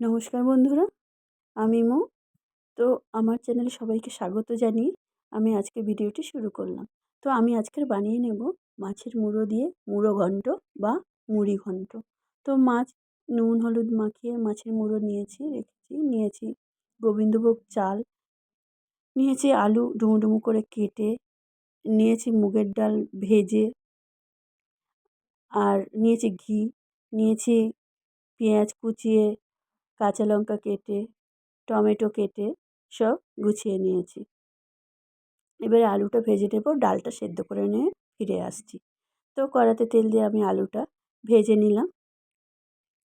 নমস্কার বন্ধুরা, আমি মো। তো আমার চ্যানেলে সবাইকে স্বাগত জানিয়ে আমি আজকে ভিডিওটি শুরু করলাম। তো আমি আজকের বানিয়ে নেব মাছের মুড়ো দিয়ে মুড়ো ঘন্ট বা মুড়ি ঘন্ট। তো মাছ, নুন, হলুদ মাখিয়ে মাছের মুড়ো নিয়েছি, রেখেছি। নিয়েছি গোবিন্দভোগ চাল, নিয়েছি আলু ডুমো ডুমো করে কেটে, নিয়েছি মুগের ডাল ভেজে আর নিয়েছি ঘি, নিয়েছি পেঁয়াজ কুচিয়ে কাঁচা লঙ্কা কেটে, টমেটো কেটে সব গুছিয়ে নিয়েছি। এবারে আলুটা ভেজে নেব, ডালটা সেদ্ধ করে নিয়ে ফিরে আসছি। তো কড়াতে তেল দিয়ে আমি আলুটা ভেজে নিলাম।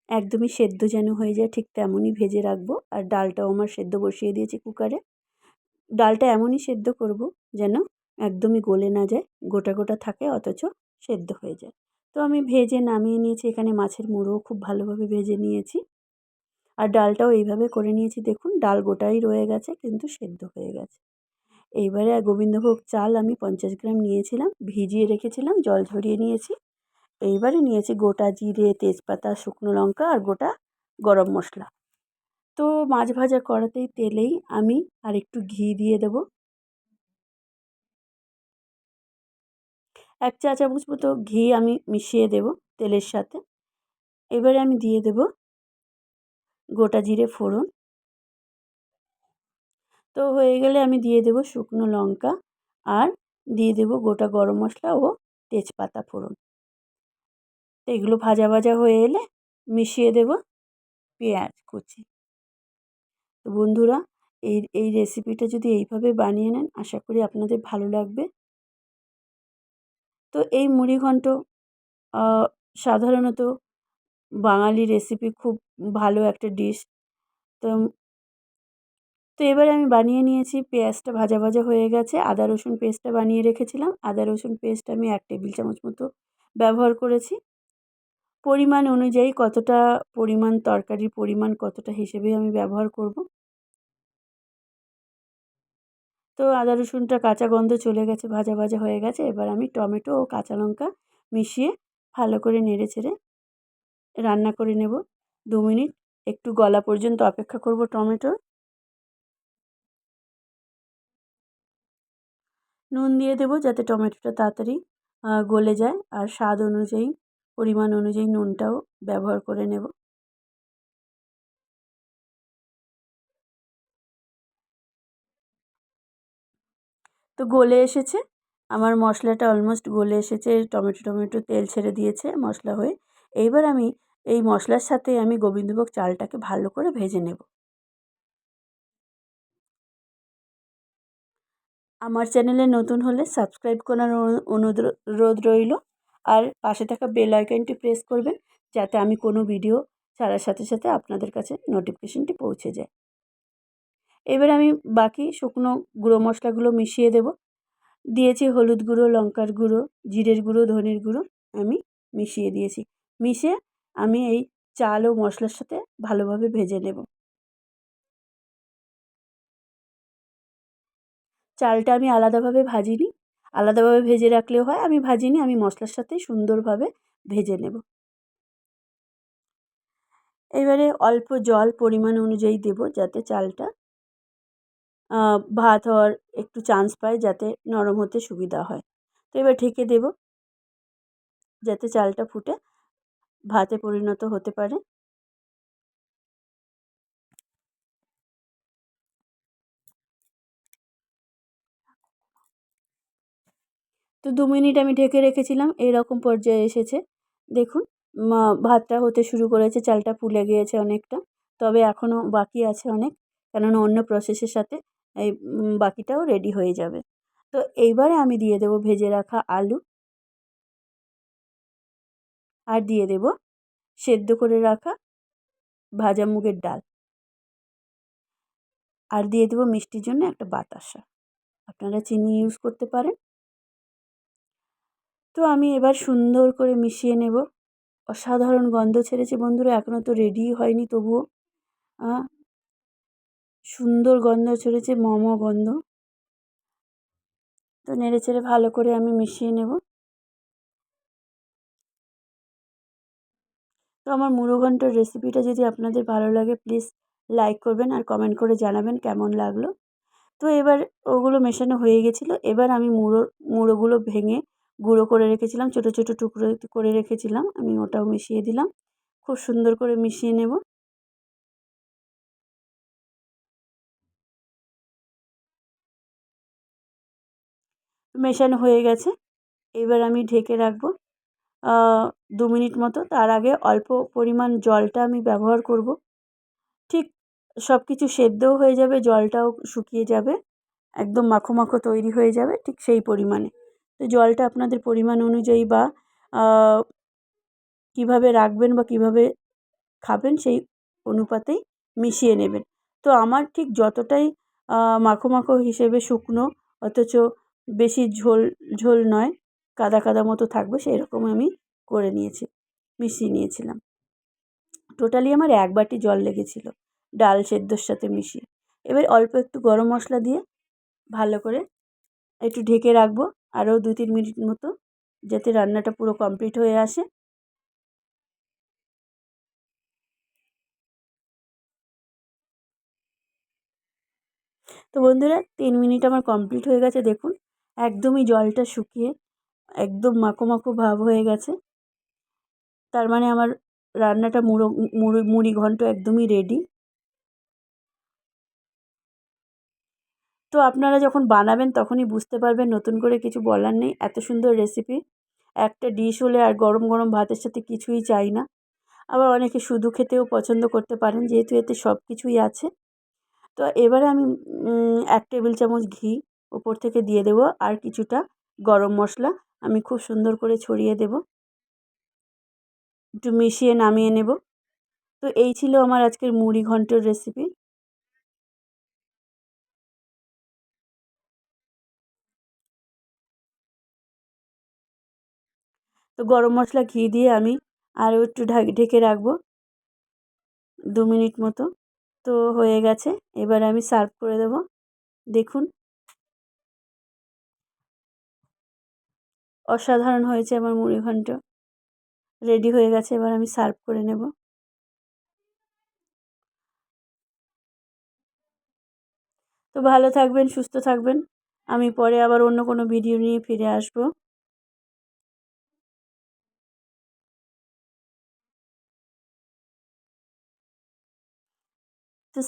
একদমই সেদ্ধ যেন হয়ে যায়, ঠিক তেমনই ভেজে রাখব। আর ডালটাও আমার সেদ্ধ বসিয়ে দিয়েছি কুকারে। ডালটা এমনই সেদ্ধ করব যেন একদমই গলে না যায়, গোটা গোটা থাকে, অথচ সেদ্ধ হয়ে যায়। তো আমি ভেজে নামিয়ে নিয়েছি, এখানে মাছের মুড়োও খুব ভালোভাবে ভেজে নিয়েছি। আর ডালটাও এইভাবে করে নিয়েছি। দেখুন, ডাল গোটাই রয়ে গেছে, কিন্তু সেদ্ধ হয়ে গেছে। এইবারে গোবিন্দভোগ চাল আমি পঞ্চাশ গ্রাম নিয়েছিলাম, ভিজিয়ে রেখেছিলাম, জল ঝরিয়ে নিয়েছি। এইবারে নিয়েছি গোটা জিরে, তেজপাতা, শুকনো লঙ্কা আর গোটা গরম মশলা। তো মাছ ভাজা কড়াতেই তেলেই আমি আর একটু ঘি দিয়ে দেবো। এক চা চামচ মতো ঘি আমি মিশিয়ে দেব তেলের সাথে। এবারে আমি দিয়ে দেব গোটা জিরে ফোড়ন। তো হয়ে গেলে আমি দিয়ে দেব শুকনো লঙ্কা আর দিয়ে দেব গোটা গরম মশলা ও তেজপাতা ফোড়ন। তো এগুলো ভাজা ভাজা হয়ে এলে মিশিয়ে দেব পেঁয়াজ, কুচি। তো বন্ধুরা এই এই রেসিপিটা যদি এইভাবে বানিয়ে নেন, আশা করি আপনাদের ভালো লাগবে। তো এই মুড়িঘণ্ট সাধারণত বাঙালি রেসিপি খুব ভালো একটা ডিশ তো তো এবারে আমি বানিয়ে নিয়েছি, পেঁয়াজটা ভাজা ভাজা হয়ে গেছে, আদা রসুন পেস্টটা বানিয়ে রেখেছিলাম। আদা রসুন পেস্ট আমি এক টেবিল চামচ মতো ব্যবহার করেছি। পরিমাণ অনুযায়ী কতটা পরিমাণ তরকারির পরিমাণ কতটা হিসেবে আমি ব্যবহার করব। তো আদা রসুনটা কাঁচা গন্ধ চলে গেছে, ভাজা ভাজা হয়ে গেছে। এবার আমি টমেটো ও কাঁচা লঙ্কা মিশিয়ে ভালো করে নেড়ে চেড়ে রান্না করে নেব। দু মিনিট, একটু গলা পর্যন্ত অপেক্ষা করব টমেটোর নুন দিয়ে দেবো যাতে টমেটোটা তাড়াতাড়ি গলে যায় আর স্বাদ অনুযায়ী, পরিমাণ অনুযায়ী নুনটাও ব্যবহার করে নেব। তো গলে এসেছে। আমার মশলাটা অলমোস্ট গলে এসেছে, টমেটো টমেটো তেল ছেড়ে দিয়েছে মশলা হয়ে। এইবার আমি এই মশলার সাথে আমি গোবিন্দভোগ চালটাকে ভালো করে ভেজে নেব। আমার চ্যানেলে নতুন হলে সাবস্ক্রাইব করার অনুরোধ রইল। আর পাশে থাকা বেল আইকনটি প্রেস করবেন যাতে আমি কোনো ভিডিও ছাড়ার সাথে সাথে আপনাদের কাছে নোটিফিকেশনটি পৌঁছে যায়। এবার আমি বাকি শুকনো গুঁড়ো মশলাগুলো মিশিয়ে দেব। দিয়েছি হলুদ গুঁড়ো, লঙ্কার গুঁড়ো, জিরের গুঁড়ো, ধনের গুঁড়ো আমি মিশিয়ে দিয়েছি। মিশিয়ে আমি এই চাল ও মশলার সাথে ভালোভাবে ভেজে নেব। চালটা আমি আলাদাভাবে ভাজিনি। আলাদাভাবে ভেজে রাখলেও হয়, আমি ভাজিনি, আমি মশলার সাথেই সুন্দরভাবে ভেজে নেব। এবারে অল্প জল পরিমাণ অনুযায়ী দেব যাতে চালটা ভাত হওয়ার একটু চান্স পায় যাতে নরম হতে সুবিধা হয়। তো এবার ঢেকে দেব, যাতে চালটা ফুটে। ভাতে পরিণত হতে পারে? তো দু মিনিট আমি ঢেকে রেখেছিলাম, এরকম পর্যায়ে এসেছে। দেখুন ভাতটা হতে শুরু করেছে, চালটা ফুলে গিয়েছে অনেকটা, তবে এখনও বাকি আছে অনেক, কেননা অন্য প্রসেসের সাথে এই বাকিটাও রেডি হয়ে যাবে। তো এইবারে আমি দিয়ে দেবো ভেজে রাখা আলু আর দিয়ে দেব সেদ্ধ করে রাখা ভাজা মুগের ডাল। আর দিয়ে দেবো মিষ্টির জন্য একটা বাতাসা আপনারা চিনি ইউজ করতে পারেন। তো আমি এবার সুন্দর করে মিশিয়ে নেব। অসাধারণ গন্ধ ছেড়েছে বন্ধুরা এখনও তো রেডিই হয়নি তবুও। সুন্দর গন্ধ ছেড়েছে, মম গন্ধ। তো নেড়ে চেড়ে ভালো করে আমি মিশিয়ে নেব। তো আমার মুড়ো রেসিপিটা যদি আপনাদের ভালো লাগে প্লিজ লাইক করবেন আর কমেন্ট করে জানাবেন কেমন লাগল। তো এবার ওগুলো মেশানো হয়ে গেছিল। এবার আমি মুড়ো, মুড়োগুলো ভেঙে গুঁড়ো করে রেখেছিলাম। ছোটো ছোটো টুকরো করে রেখেছিলাম। আমি ওটাও মিশিয়ে দিলাম। খুব সুন্দর করে মিশিয়ে নেব। মেশানো হয়ে গেছে। এবার আমি ঢেকে রাখব। দু মিনিট মতো। তার আগে অল্প পরিমাণ জলটা আমি ব্যবহার করব। ঠিক সব কিছু সেদ্ধও হয়ে যাবে, জলটাও শুকিয়ে যাবে। একদম মাখো মাখো তৈরি হয়ে যাবে ঠিক সেই পরিমাণে। তো জলটা আপনাদের পরিমাণ অনুযায়ী বা কীভাবে রাখবেন বা কীভাবে খাবেন সেই অনুপাতেই মিশিয়ে নেবেন। তো আমার ঠিক যতটাই মাখো মাখো হিসেবে শুকনো অথচ বেশি ঝোল ঝোল নয় কাদা কাদা মতো থাকবে সেই রকম আমি করে নিয়েছি, মিশিয়ে নিয়েছিলাম। টোটালি আমার এক বাটি জল লেগেছিলো, ডাল সেদ্ধর সাথে মিশিয়ে। এবার অল্প একটু গরম মশলা দিয়ে ভালো করে একটু ঢেকে রাখব, আরও দু তিন মিনিট মতো, যাতে রান্নাটা পুরো কমপ্লিট হয়ে আসে। তো বন্ধুরা, তিন মিনিট আমার কমপ্লিট হয়ে গেছে, দেখুন। একদমই জলটা শুকিয়ে একদম মাখো মাখো ভাব হয়ে গেছে। তার মানে আমার রান্নাটা মুড়ো, মুড়ি মুড়ি ঘন্ট একদমই রেডি তো আপনারা যখন বানাবেন তখনই বুঝতে পারবেন নতুন করে কিছু বলার নেই। এত সুন্দর রেসিপি একটা ডিশ হলে আর গরম গরম ভাতের সাথে কিছুই চাই না। আবার অনেকে শুধু খেতেও পছন্দ করতে পারেন, যেহেতু এতে সব কিছুই আছে। তো এবারে আমি এক টেবিল চামচ ঘি, ওপর থেকে দিয়ে দেবো আর কিছুটা গরম মশলা। আমি খুব সুন্দর করে ছড়িয়ে দেব। একটু মিশিয়ে নামিয়ে নেব। তো এই ছিল আমার আজকের মুড়ি ঘন্টর রেসিপি তো গরম মশলা ঘি দিয়ে আমি আরও একটু ঢেকে রাখব। দু মিনিট মতো। তো হয়ে গেছে। এবার আমি সার্ভ করে দেব। দেখুন। অসাধারণ হয়েছে আমার মুড়ি ঘন্ট। রেডি হয়ে গেছে, এবার আমি সার্ভ করে নেব। তো ভালো থাকবেন, সুস্থ থাকবেন। আমি পরে আবার অন্য কোনো ভিডিও নিয়ে ফিরে আসব। তো